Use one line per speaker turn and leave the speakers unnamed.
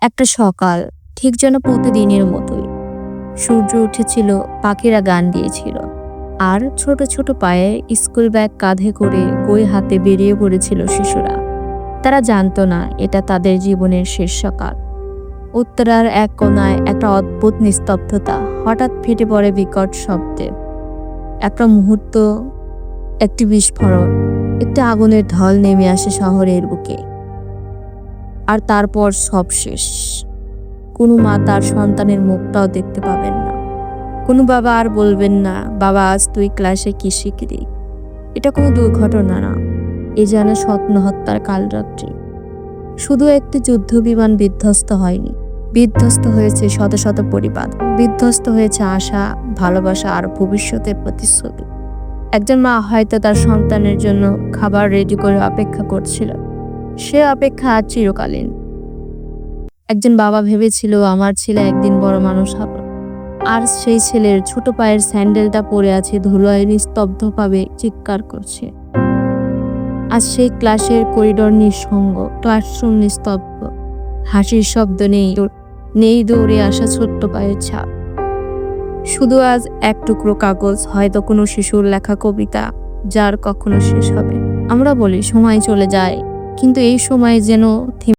একটা সকাল, ঠিক যেন প্রতিদিনের মতোই। সূর্য উঠেছিল, পাখিরা গান দিয়েছিল। আর ছোট ছোট পায়ে স্কুল ব্যাগ কাঁধে করে বই হাতে বেরিয়ে পড়েছিল শিশুরা। তারা জানতো না, এটা তাদের জীবনের শেষ সকাল। উত্তরার এক কোনায় একটা অদ্ভুত নিস্তব্ধতা, হঠাৎ ফেটে পড়ে বিকট শব্দে। একটা মুহূর্ত, একটি বিস্ফোরণ, একটি আগুনের ঢল নেমে আসে শহরের বুকে। আর তারপর সব শেষ। কোনো মা তার সন্তানের মুখটাও দেখতে পাবেন না। কোনো বাবা আর বলবেন না, বাবা, আজ তুই ক্লাসে কি শিখলি? এটা কোনো দুর্ঘটনা না। এ যেন স্বপ্ন হত্যার কালরাত্রি। শুধু একটি যুদ্ধ বিমান বিধ্বস্ত হয়নি। বিধ্বস্ত হয়েছে শত শত পরিবার। বিধ্বস্ত হয়েছে আশা, ভালোবাসা আর ভবিষ্যতের প্রতিশ্রুতি। একজন মা হয়তো তার সন্তানের জন্য খাবার রেডি করে অপেক্ষা করছিল। সে অপেক্ষা আজ চিরকালীন। একজন বাবা ভেবেছিল, আমার ছেলে একদিন বড় মানুষ হবে। আর সেই ছেলের ছোট পায়ের স্যান্ডেলটা পরে আছে, ধুলোয় নিস্তব্ধভাবে চিৎকার করছে। আজ সেই ক্লাসের করিডর নিঃসঙ্গ, ক্লাসরুম নিস্তব্ধ। হাসির শব্দ নেই নেই দৌড়ে আসা ছোট্ট পায়ের ছাপ। শুধু আজ এক টুকরো কাগজ, হয়তো কোনো শিশুর লেখা কবিতা, যার কখনো শেষ হবে। আমরা বলি, সময় চলে যায়। কিন্তু এই সময় যেন